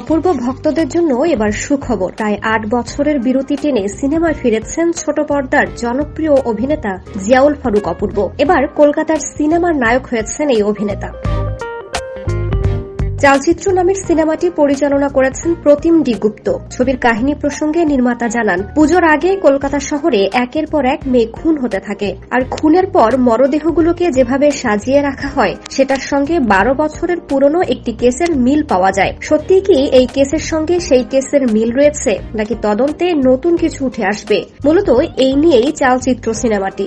অপূর্ব ভক্তদের জন্য এবার সুখবর। প্রায় আট বছরের বিরতি টেনে সিনেমায় ফিরেছেন ছোট পর্দার জনপ্রিয় অভিনেতা জিয়াউল ফারুক অপূর্ব। এবার কলকাতার সিনেমার নায়ক হয়েছেন এই অভিনেতা। চালচিত্র নামের সিনেমাটি পরিচালনা করেছেন প্রতিম ডি গুপ্ত। ছবির কাহিনী প্রসঙ্গে নির্মাতা জানান, পুজোর আগে কলকাতা শহরে একের পর এক মেয়ে খুন হতে থাকে। আর খুনের পর মরদেহগুলোকে যেভাবে সাজিয়ে রাখা হয়, সেটার সঙ্গে বারো বছরের পুরনো একটি কেসের মিল পাওয়া যায়। সত্যি কি এই কেসের সঙ্গে সেই কেসের মিল রয়েছে? নাকি তদন্তে নতুন কিছু উঠে আসবে? মূলত এই নিয়েই চালচিত্র সিনেমাটি।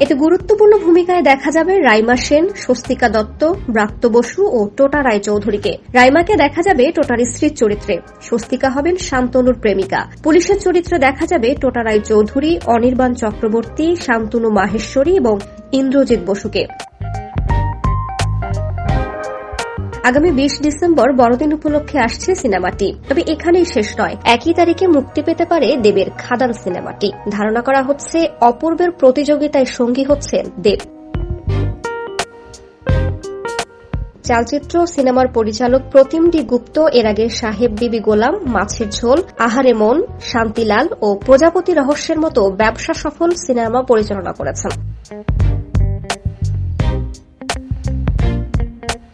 এতে গুরুত্বপূর্ণ ভূমিকায় দেখা যাবে রাইমা সেন, স্বস্তিকা দত্ত, ব্রাত্য বসু ও টোটা রায়চৌধুরীকে। রাইমাকে দেখা যাবে টোটার স্ত্রীর চরিত্রে। স্বস্তিকা হবেন শান্তনুর প্রেমিকা। পুলিশের চরিত্রে দেখা যাবে টোটা রায়চৌধুরী, অনির্বাণ চক্রবর্তী, শান্তনু মাহেশ্বরী এবং ইন্দ্রজিৎ বসুকে। আগামী বিশ ডিসেম্বর বড়দিন উপলক্ষে আসছে সিনেমাটি। তবে এখানেই শেষ নয়। একই তারিখে মুক্তি পেতে পারে দেবের খাদান সিনেমাটি। ধারণা করা হচ্ছে অপূর্বের প্রতিযোগিতায় সঙ্গী হচ্ছেন দেব। চালচিত্র সিনেমার পরিচালক প্রতিম ডি গুপ্ত, এর আগে সাহেব বিবি গোলাম, মাছের ঝোল, আহারে মন, শান্তিলাল ও প্রজাপতি রহস্যের মতো ব্যবসা সফল সিনেমা পরিচালনা করেছেন।